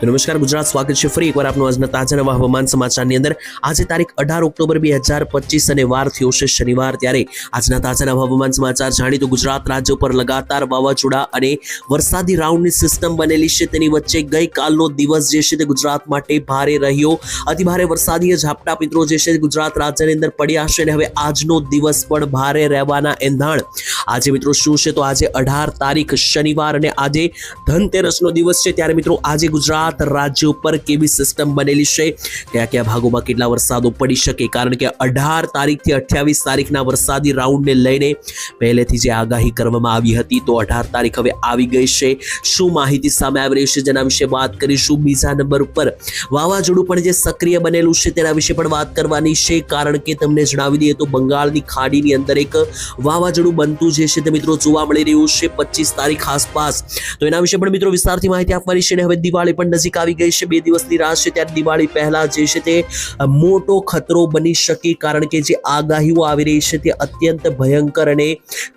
તો નમસ્કાર, ગુજરાત સ્વાગત છે ફરી એકવાર આપનું આજના તાજા નવા હવામાન સમાચારની અંદર. આજે તારીખ અઢાર ઓક્ટોબર બે હજાર પચીસ અને વાર થયો છે શનિવાર ત્યારે. આજના તાજા નવા હવામાન સમાચાર જાણી તો ગુજરાત રાજ્ય ઉપર લગાતાર વાવાઝોડા અને વરસાદી રાઉન્ડની સિસ્ટમ બનેલી છે. તેની વચ્ચે ગઈકાલનો દિવસ જે છે તે ગુજરાત માટે ભારે રહ્યો. અતિ ભારે વરસાદી ઝાપટા મિત્રો જે છે ગુજરાત રાજ્યની અંદર પડ્યા છે અને હવે આજનો દિવસ પણ ભારે રહેવાના એંધાણ. આજે મિત્રો શું છે? તો આજે અઢાર તારીખ શનિવાર અને આજે ધનતેરસનો દિવસ છે. ત્યારે મિત્રો આજે ગુજરાત રાજ્ય ઉપર કેવી સિસ્ટમ બનેલી છે? કયા કયા ભાગોમાં કેટલા વરસાદો પડી શકે? કારણ કે અઢાર તારીખથી અઠ્યાવીસ તારીખના વરસાદી રાઉન્ડને લઈને પહેલેથી જે આગાહી કરવામાં આવી હતી, તો અઢાર તારીખ હવે આવી ગઈ છે. શું માહિતી સામે આવી રહી છે જેના વિશે વાત કરીશું બીજા નંબર ઉપર. વાવાઝોડું પણ જે સક્રિય બનેલું છે તેના વિશે પણ વાત કરવાની છે. કારણ કે તમને જણાવી દઈએ તો બંગાળની ખાડીની અંદર એક વાવાઝોડું બનતું જે છે તે મિત્રો જોવા મળી રહ્યું છે પચીસ તારીખ આસપાસ. તો એના વિશે પણ મિત્રો વિસ્તારથી માહિતી આપવાની છે અને હવે દિવાળી પણ નજીક આવી ગઈ છે. બે દિવસની રાહ છે ત્યારે દિવાળી પહેલા જે છે તે મોટો ખતરો બની શકે કારણ કે જે આગાહીઓ આવી રહી છે તે અત્યંત ભયંકર અને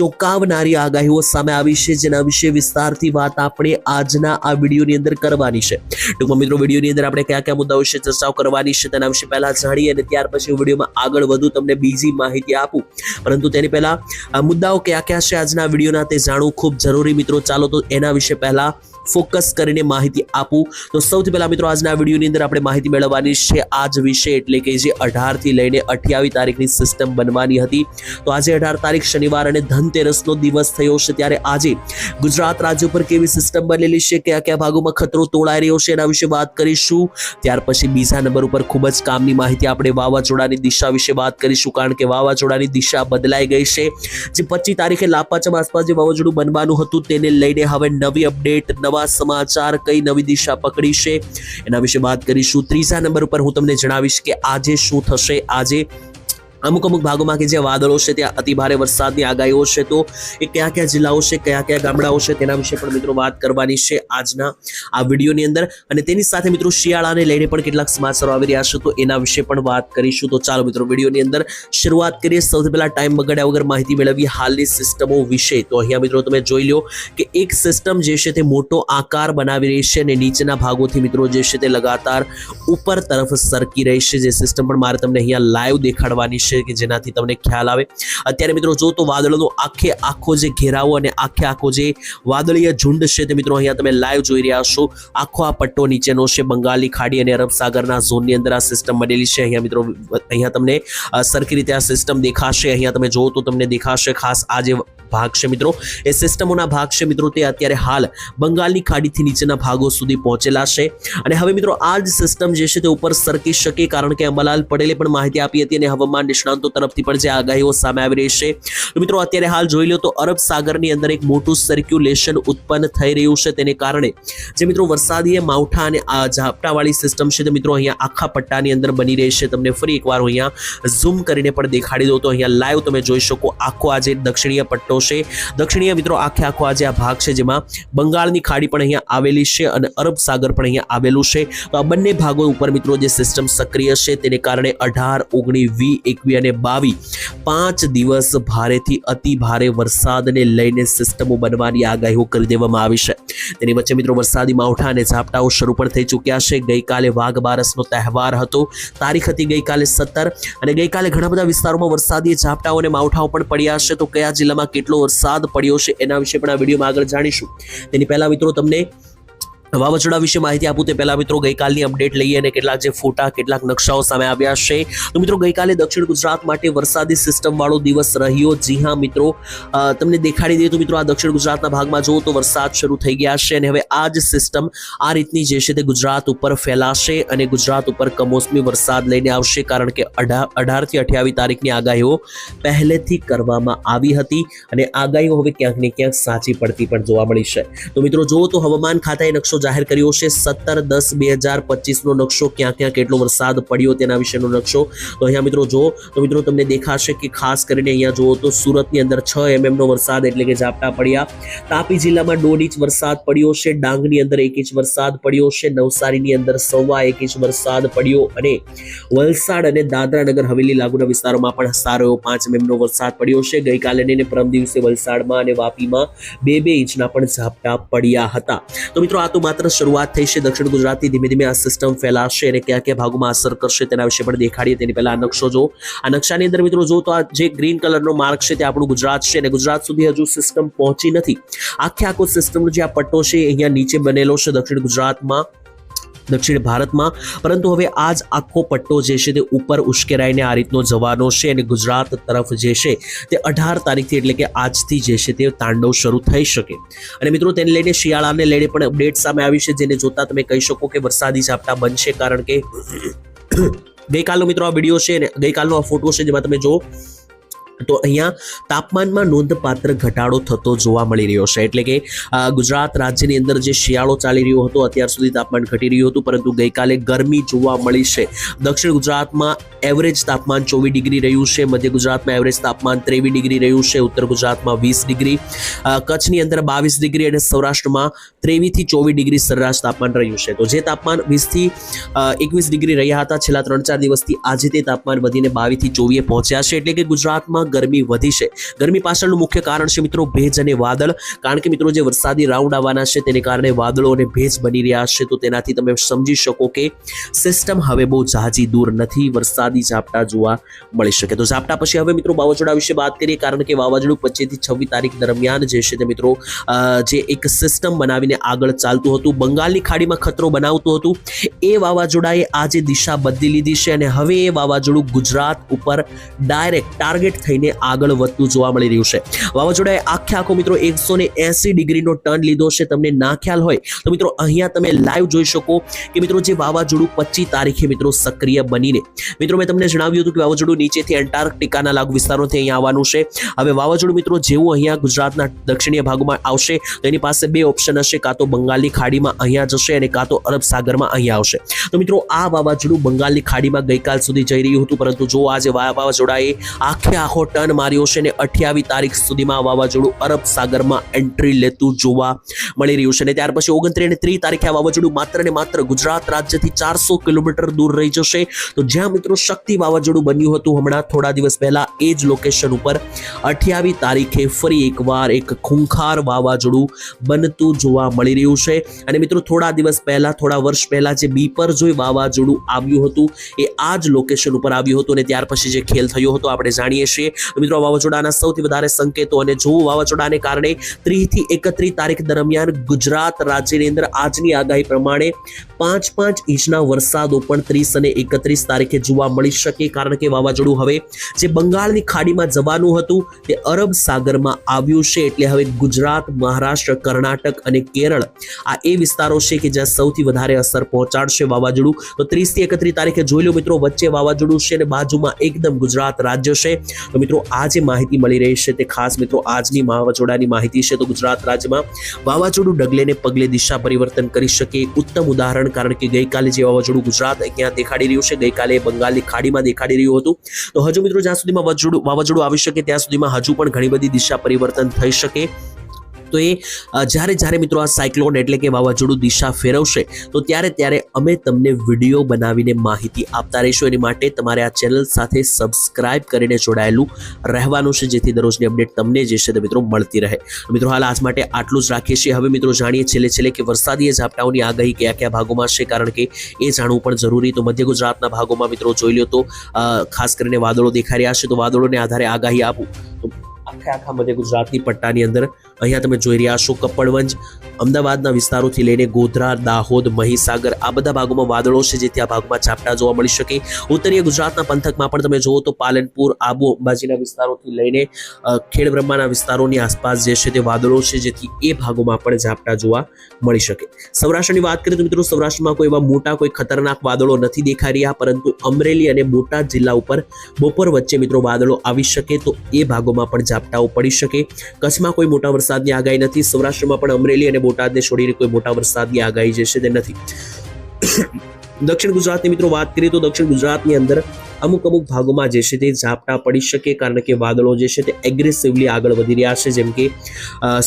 ચોંકાવનારી આગાહીઓ સામે આવી છે. જેના વિશે વિસ્તારથી વાત આપણે આજના આ વિડીયોની અંદર કરવાની છે. ટૂંકમાં મિત્રો, વિડીયોની અંદર આપણે કયા કયા મુદ્દાઓ વિશે ચર્ચાઓ કરવાની છે તેના વિશે પહેલા જાણીએ અને ત્યાર પછી વિડીયોમાં આગળ વધુ તમને બીજી માહિતી આપું. પરંતુ તેની પહેલા મુદ્દાઓ કયા કયા છે આજના વિડીયોના તે જાણવું ખૂબ જરૂરી. મિત્રો, ચાલો તો એના વિશે પહેલા ફોકસ કરીને માહિતી આપું. તો સૌથી પહેલા મિત્રો આજના વિડીયોની અંદર આપણે માહિતી મેળવવાની છે આજ વિશે, એટલે કે જે અઢારથી લઈને અઠ્યાવીસ તારીખની સિસ્ટમ બનવાની હતી. તો આજે અઢાર તારીખ શનિવાર અને ધનતેરસનો દિવસ થયો છે, ત્યારે આજે ગુજરાત રાજ્ય ઉપર કેવી સિસ્ટમ બનેલી છે, કયા કયા ભાગોમાં ખતરો તોળાઈ રહ્યો છે, એના વિશે વાત કરીશું. ત્યાર પછી બીજા નંબર ઉપર ખૂબ જ કામની માહિતી આપણે વાવાઝોડાની દિશા વિશે વાત કરીશું, કારણ કે વાવાઝોડાની દિશા બદલાઈ ગઈ છે. જે પચીસ તારીખે લાપાચમ આસપાસ જે વાવાઝોડું બનવાનું હતું, તેને લઈને હવે નવી અપડેટ નવા સમાચાર, કઈ નવી દિશા પકડી છે? એના વિશે વાત કરીશું. ત્રીજા નંબર ઉપર હું તમને જણાવીશ કે આજે શું થશે? આજે અમુક અમુક ભાગોમાં કે જે વાદળો છે ત્યાં અતિ ભારે વરસાદની આગાહીઓ છે, તો એ કયા કયા જિલ્લાઓ છે, કયા કયા ગામડાઓ છે, તેના વિશે પણ મિત્રો વાત કરવાની છે આજના આ વિડીયોની અંદર. અને તેની સાથે મિત્રો શિયાળાને લઈને પણ કેટલાક સમાચારો આવી રહ્યા છે, તો એના વિશે પણ વાત કરીશું. તો ચાલો મિત્રો વિડીયોની અંદર શરૂઆત કરીએ. સૌથી પહેલાં ટાઈમ બગાડ્યા વગર માહિતી મેળવીએ હાલની સિસ્ટમો વિશે. તો અહીંયા મિત્રો તમે જોઈ લો કે એક સિસ્ટમ જે છે તે મોટો આકાર બનાવી રહી છે અને નીચેના ભાગોથી મિત્રો જે છે તે લગાતાર ઉપર તરફ સરકી રહી છે. જે સિસ્ટમ પણ મારે તમને અહીંયા લાઈવ દેખાડવાની છે. કે જેનાથી તમને ખ્યાલ આવે. અત્યારે મિત્રો જો તો વાદળોનો આખે આખો જે ઘેરાવો અને આખે આખો જે વાદળીય ઝુંડ છે તે મિત્રો અહીંયા તમે લાઈવ જોઈ રહ્યા છો. આખો આ પટ્ટો નીચેનો છે બંગાળની ખાડી અને અરબ સાગરના ઝોનની અંદર આ સિસ્ટમ બનેલી છે. અહીંયા મિત્રો, અહીંયા તમને સરખી રીતે આ સિસ્ટમ દેખાશે. અહીંયા તમે જો તો તમને દેખાશે ખાસ આ જે ભાગ છે મિત્રો. એ સિસ્ટમોના ભાગ છે મિત્રો તે અત્યારે હાલ બંગાળની ખાડીથી નીચેના ભાગો સુધી પહોંચેલા છે. અને હવે મિત્રો આ જ સિસ્ટમ જે છે તે ઉપર સરકી શકે કારણ કે અંબાલાલ પટેલે પણ માહિતી આપી હતી અને હવામાન નિષ્ણાંતો તરફથી પણ જે આગાહીઓ સામે આવી રહી છે. તો મિત્રો અત્યારે હાલ જોઈ લો તો અરબ સાગરની અંદર એક મોટું સર્ક્યુલેશન ઉત્પન્ન થઈ રહ્યું છે. તેને કારણે જે મિત્રો વરસાદીય માવઠા અને આ ઝાપટાવાળી સિસ્ટમ છે તે મિત્રો અહીંયા આખા પટ્ટાની અંદર બની રહી છે. તમને ફરી એકવાર અહીંયા ઝૂમ કરીને પણ દેખાડી દઉં તો અહીંયા લાઈવ તમે જોઈ શકો આખો આ જે દક્ષિણીય પટ્ટો છે. દક્ષિણીય મિત્રો, આખે આખો આ જે આ ભાગ છે જેમાં બંગાળની ખાડી પણ અહીંયા આવેલી છે અને અરબ સાગર પણ અહીંયા આવેલું છે. તો આ બંને ભાગો ઉપર મિત્રો જે સિસ્ટમ સક્રિય છે તેને કારણે અઢાર ઓગણીસ વી એકવી અને બાવી પાંચ દિવસ ભારેથી અતિ ભારે વરસાદને લઈને સિસ્ટમો બનવાની આગાહીઓ કરી દેવામાં આવી છે. તેની વચ્ચે મિત્રો વરસાદી માવઠા અને ઝાપટાઓ શરૂ પણ થઈ ચૂક્યા છે. ગઈકાલે વાઘ બારસનો તહેવાર હતો. તારીખ હતી ગઈકાલે સત્તર અને ગઈકાલે ઘણા બધા વિસ્તારોમાં વરસાદી ઝાપટાઓ અને માવઠાઓ પણ પડ્યા છે. તો કયા જિલ્લામાં કેટલો વરસાદ પડ્યો છે એના વિશે પણ આ વિડીયોમાં આગળ જાણીશું. તેની પહેલા મિત્રો તમને વાવાઝોડા વિશે માહિતી આપું તે પહેલા મિત્રો ગઈકાલની અપડેટ લઈએ અને કેટલાક જે ફોટા, કેટલાક નકશાઓ સામે આવ્યા છે. તો મિત્રો ગઈકાલે દક્ષિણ ગુજરાત માટે વરસાદી સિસ્ટમ વાળો દિવસ રહ્યો. જી હા મિત્રો તમને દેખાડી દઈએ તો મિત્રો આ દક્ષિણ ગુજરાતના ભાગમાં જુઓ તો વરસાદ શરૂ થઈ ગયા છે અને હવે આ જ સિસ્ટમ આ રીતની જે છે તે ગુજરાત ઉપર ફેલાશે અને ગુજરાત ઉપર કમોસમી વરસાદ લઈને આવશે કારણ કે અઢાર અઢારથી અઠ્યાવીસ તારીખની આગાહીઓ પહેલેથી કરવામાં આવી હતી અને આગાહીઓ હવે ક્યાંક ને ક્યાંક સાચી પડતી પણ જોવા મળી છે. તો મિત્રો જુઓ તો હવામાન ખાતાએ નકશો જાહેર કર્યો છે. સત્તર દસ બે હજાર પચીસનો નકશો ક્યાં ક્યાં કેટલો વરસાદ પડ્યો તેના વિશેનો નકશો. તો અહીંયા મિત્રો જો, તો મિત્રો તમને દેખાશે કે ખાસ કરીને અહીંયા જુઓ તો સુરતની અંદર છ એમએમનો વરસાદ એટલે કે ઝાપટા પડ્યા. તાપી જિલ્લામાં દોઢ ઇંચ વરસાદ પડ્યો છે. ડાંગની અંદર એક ઇંચ વરસાદ પડ્યો છે. નવસારીની અંદર સવા એક ઇંચ વરસાદ પડ્યો અને વલસાડ અને દાદરા નગર હવેલી લાગુના વિસ્તારોમાં પણ સારો એવો પાંચ એમએમનો વરસાદ પડ્યો છે. ગઈકાલે અને પરમ દિવસે વલસાડમાં અને વાપીમાં બે બે ઇંચના પણ ઝાપટા પડ્યા હતા. તો મિત્રો આ તો માત્ર શરૂઆત થઈ છે. દક્ષિણ ગુજરાતથી ધીમે ધીમે આ સિસ્ટમ ફેલાશે અને કયા કયા ભાગોમાં અસર કરશે તેના વિશે પણ દેખાડીએ. તેની પહેલા આ નકશો જો આ નકશાની અંદર મિત્રો જો તો આ જે ગ્રીન કલરનો માર્ક છે તે આપણું ગુજરાત છે અને ગુજરાત સુધી હજુ સિસ્ટમ પહોંચી નથી. આખે આખો સિસ્ટમનો જે આ પટ્ટો છે અહીંયા નીચે બનેલો છે. દક્ષિણ ગુજરાતમાં દક્ષિણ ભારતમાં. પરંતુ હવે આ જ આખો પટ્ટો જે છે તે ઉપર ઉશ્કેરાઈને આ રીતનો જવાનો છે અને ગુજરાત તરફ જે છે તે અઢાર તારીખથી એટલે કે આજથી જે છે તે તાંડવ શરૂ થઈ શકે. અને મિત્રો તેને લઈને શિયાળાને લઈને પણ અપડેટ સામે આવી છે, જેને જોતા તમે કહી શકો કે વરસાદી ઝાપટા બનશે કારણ કે ગઈકાલનો મિત્રો આ વીડિયો છે ને ગઈકાલનો આ ફોટો છે, જેમાં તમે જો તો અહીંયા તાપમાનમાં નોંધપાત્ર ઘટાડો થતો જોવા મળી રહ્યો છે. એટલે કે ગુજરાત રાજ્યની અંદર જે શિયાળો ચાલી રહ્યો હતો, અત્યાર સુધી તાપમાન ઘટી રહ્યું હતું, પરંતુ ગઈકાલે ગરમી જોવા મળી છે. દક્ષિણ ગુજરાતમાં એવરેજ તાપમાન ચોવીસ ડિગ્રી રહ્યું છે, મધ્ય ગુજરાતમાં એવરેજ તાપમાન ત્રેવીસ ડિગ્રી રહ્યું છે, ઉત્તર ગુજરાતમાં વીસ ડિગ્રી કચ્છની અંદર બાવીસ ડિગ્રી અને સૌરાષ્ટ્રમાં ત્રેવીસથી ચોવીસ ડિગ્રી સરેરાશ તાપમાન રહ્યું છે. તો જે તાપમાન વીસથી એકવીસ ડિગ્રી રહ્યા હતા, છેલ્લા ત્રણ ચાર દિવસથી આજે તે તાપમાન વધીને બાવીસથી ચોવીએ પહોંચ્યા છે. એટલે કે ગુજરાતમાં ગરમી વધી છે. ગરમી પાછળનું મુખ્ય કારણ છે મિત્રો ભેજ અને વાદળ. કારણ કે મિત્રો જે વરસાદી રાઉન્ડ આવવાના છે તેને કારણે વાદળો અને ભેજ બની રહ્યા છે. તો તેનાથી તમે સમજી શકો કે સિસ્ટમ હવે બહુ ઝાઝી દૂર નથી. વરસાદી ઝાપટા જોવા મળી શકે. તો ઝાપટા પછી હવે મિત્રો વાવાઝોડા વિશે વાત કરીએ. કારણ કે વાવાઝોડું પચીસથી છવ્વીસ તારીખ દરમિયાન જે છે તે મિત્રો જે એક સિસ્ટમ બનાવીને આગળ ચાલતું હતું. બંગાળની ખાડીમાં ખતરો બનાવતું હતું. એ વાવાઝોડાએ આજે દિશા બદલી લીધી છે અને હવે એ વાવાઝોડું ગુજરાત ઉપર ડાયરેક્ટ ટાર્ગેટ થઈને આગળ વધતું જોવા મળી રહ્યું છે. વાવાઝોડાએ આખે આખો મિત્રો એકસો ને એસી ડિગ્રીનો ટર્ન લીધો છે. તમને ના ખ્યાલ હોય તો મિત્રો અહીંયા તમે લાઈવ જોઈ શકો કે મિત્રો જે વાવાઝોડું પચીસ તારીખે મિત્રો સક્રિય બનીને. મિત્રો મેં તમને જણાવ્યું હતું કે વાવાઝોડું નીચેથી એન્ટાર્કટિકાના લાગુ વિસ્તારોથી અહીંયા આવવાનું છે. હવે વાવાઝોડું મિત્રો જેવું અહીંયા ગુજરાતના દક્ષિણીય ભાગમાં આવશે તો એની પાસે બે ઓપ્શન હશે. કાં તો બંગાળની ખાડીમાં અહીંયા જશે અને કાં તો અરબ સાગરમાં અહીંયા આવશે. તો મિત્રો આ વાવાઝોડું બંગાળની ખાડીમાં ગઈકાલ સુધી જઈ રહ્યું હતું. પરંતુ જો આજે વાવાઝોડાએ આખે આખો ટર્ન માર્યો છે અને અઠ્યાવીસ તારીખ સુધીમાં વાવાઝોડું અરબ સાગરમાં એન્ટ્રી લેતું જોવા મળી રહ્યું છે. અને ત્યાર પછી ઓગણત્રીસ અને ત્રીસ તારીખે આ વાવાઝોડું માત્ર ને માત્ર ગુજરાત રાજ્યથી ચારસો કિલોમીટર દૂર રહી જશે. તો જ્યાં મિત્રો શક્તિ વાવાઝોડું બન્યું હતું, હમણાં થોડા દિવસ પહેલા એ જ લોકેશન ઉપર અઠ્યાવીસ તારીખે ફરી એકવાર એક ખૂંખાર વાવાઝોડું બનતું જોવા મળી રહ્યું છે. અને મિત્રો થોડા દિવસ પહેલા, થોડા વર્ષ પહેલા જે બીપરજોય વાવાઝોડું આવ્યું હતું, એ આ જ લોકેશન ઉપર આવ્યું હતું અને ત્યાર પછી જે ખેલ થયો હતો, આપણે જાણીએ છીએ મિત્રો, વાવાઝોડાના સૌથી વધારે સંકેતો અને જો વાવાઝોડાને કારણે ત્રીસથી એકત્રીસ તારીખ દરમિયાન ગુજરાત રાજ્યની અંદર આજની આગાહી પ્રમાણે પાંચ પાંચ ઇંચના વરસાદો પણ ત્રીસ અને એકત્રીસ તારીખે જોવા મળી શકે. કારણ કે વાવાઝોડું હવે જે બંગાળની ખાડીમાં જવાનું હતું તે અરબ સાગરમાં આવ્યું છે. એટલે હવે ગુજરાત, મહારાષ્ટ્ર, કર્ણાટક અને કેરળ આ એ વિસ્તારો છે કે જ્યાં સૌથી વધારે અસર પહોંચાડશે વાવાઝોડું. તો ત્રીસથી એકત્રીસ તારીખે જોઈ લો મિત્રો, વચ્ચે વાવાઝોડું છે અને બાજુમાં એકદમ ગુજરાત રાજ્ય છે. મિત્રો આ જે માહિતી મળી રહી છે તે ખાસ મિત્રો, આજની વાવાઝોડાની માહિતી છે. તો ગુજરાત રાજ્યમાં વાવાઝોડું ડગલેને પગલે દિશા પરિવર્તન કરી શકે ઉત્તમ ઉદાહરણ, કારણ કે ગઈકાલે જે વાવાઝોડું ગુજરાત ક્યાં દેખાડી રહ્યું છે, ગઈકાલે બંગાળની ખાડીમાં દેખાડી રહ્યું હતું. તો હજુ મિત્રો, જ્યાં સુધીમાં વાવાઝોડું વાવાઝોડું આવી શકે ત્યાં સુધીમાં હજુ પણ ઘણી બધી દિશા પરિવર્તન થઈ શકે. તો એ જ્યારે જ્યારે મિત્રો આ સાયક્લોન એટલે કે વાવાઝોડું દિશા ફેરવશે, તો ત્યારે ત્યારે અમે તમને વીડિયો બનાવીને માહિતી આપતા રહીશું. એની માટે તમારે આ ચેનલ સાથે સબસ્ક્રાઇબ કરીને જોડાયેલું રહેવાનું છે, જેથી દરરોજની અપડેટ તમને જે છે તે મિત્રો મળતી રહે. મિત્રો હાલ આજ માટે આટલું જ રાખીએ છીએ. હવે મિત્રો જાણીએ છેલ્લે છેલ્લે કે વરસાદી ઝાપટાઓની આગાહી કયા કયા ભાગોમાં છે, કારણ કે એ જાણવું પણ જરૂરી. તો મધ્ય ગુજરાતના ભાગોમાં મિત્રો જોઈ લો તો ખાસ કરીને વાદળો દેખાઈ રહ્યા છે. તો વાદળોને આધારે આગાહી આપું. તો આખે આખા મધ્ય ગુજરાતની પટ્ટાની અંદર અહીંયા તમે જોઈ રહ્યા છો કપડવંજ. અમદાવાદના વિસ્તારોથી લઈને ગોધરા, દાહોદ, મહીસાગર, આ બધા ભાગોમાં વાદળો છે જેથી આ ભાગમાં ઝાપટા જોવા મળી શકે. ઉત્તરીય ગુજરાતના પંથકમાં પણ તમે જુઓ તો પાલનપુર, આબુ અંબાજીના વિસ્તારોથી લઈને ખેડબ્રહ્માના વિસ્તારોની આસપાસ જે છે તે વાદળો છે જેથી એ ભાગોમાં પણ ઝાપટા જોવા મળી શકે. સૌરાષ્ટ્રની વાત કરીએ તો મિત્રો સૌરાષ્ટ્રમાં કોઈ એવા મોટા કોઈ ખતરનાક વાદળો નથી દેખાઈ રહ્યા, પરંતુ અમરેલી અને બોટાદ જિલ્લા ઉપર બપોર વચ્ચે મિત્રો વાદળો આવી શકે તો એ ભાગોમાં પણ ઝાપટાઓ પડી શકે. કચ્છમાં કોઈ મોટા વરસાદની આગાહી નથી. સૌરાષ્ટ્રમાં પણ અમરેલી અને બોટાદને છોડીને કોઈ મોટા વરસાદની આગાહી જે છે તે નથી. દક્ષિણ ગુજરાતની મિત્રો વાત કરીએ તો દક્ષિણ ગુજરાતની અંદર અમુક અમુક ભાગોમાં જે છે તે ઝાપટા પડી શકે કારણ કે વાદળો જે છે તે એગ્રેસિવલી આગળ વધી રહ્યા છે. જેમ કે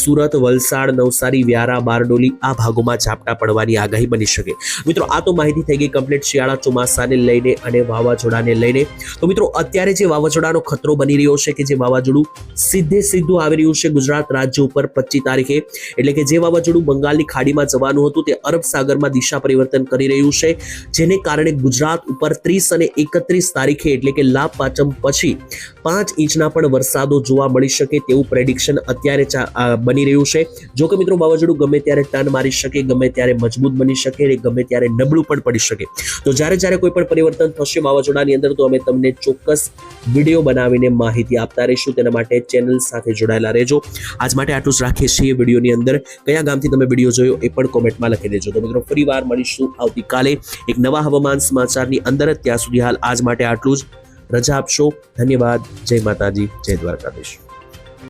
સુરત, વલસાડ, નવસારી, વ્યારા, બારડોલી આ ભાગોમાં ઝાપટા પડવાની આગાહી બની શકે. મિત્રો, આ તો માહિતી થઈ ગઈ કમ્પ્લીટ શિયાળા ચોમાસાને લઈને અને વાવાઝોડાને લઈને. તો મિત્રો, અત્યારે જે વાવાઝોડાનો ખતરો બની રહ્યો છે કે જે વાવાઝોડું સીધે સીધું આવી રહ્યું છે ગુજરાત રાજ્ય ઉપર પચીસ તારીખે. એટલે કે જે વાવાઝોડું બંગાળની ખાડીમાં જવાનું હતું તે અરબ સાગરમાં દિશા પરિવર્તન કરી રહ્યું છે. જેને કારણે ગુજરાત ઉપર ત્રીસ અને એકત્રીસ તારીખે એટલે કે લાભ પાંચમ પછી પાંચ ઇંચના પણ વરસાદો જોવા મળી શકે તેવું પ્રેડિક્શન અત્યારે બની રહ્યું છે. જો કે મિત્રો વાવાઝોડું ગમે ત્યારે ટર્ન મારી શકે, ગમે ત્યારે મજબૂત બની શકે અને ગમે ત્યારે નબળું પણ પડી શકે. તો જ્યારે જ્યારે કોઈ પણ પરિવર્તન થશે વાવાઝોડાની અંદર, તો અમે તમને ચોક્કસ વીડિયો બનાવીને માહિતી આપતા રહીશું. તેના માટે ચેનલ સાથે જોડાયેલા રહેજો. આજ માટે આટલું જ રાખીએ છીએ વિડીયોની અંદર. કયા ગામથી તમે વીડિયો જોયો એ પણ કોમેન્ટમાં લખી દેજો. તો મિત્રો ફરી વાર મળીશું આવતીકાલે એક નવા હવામાન સમાચારની અંદર. ત્યાં સુધી હાલ આજ માટે આટલું જ. રજા આપશો. ધન્યવાદ. જય માતાજી. જય દ્વારકાધીશ.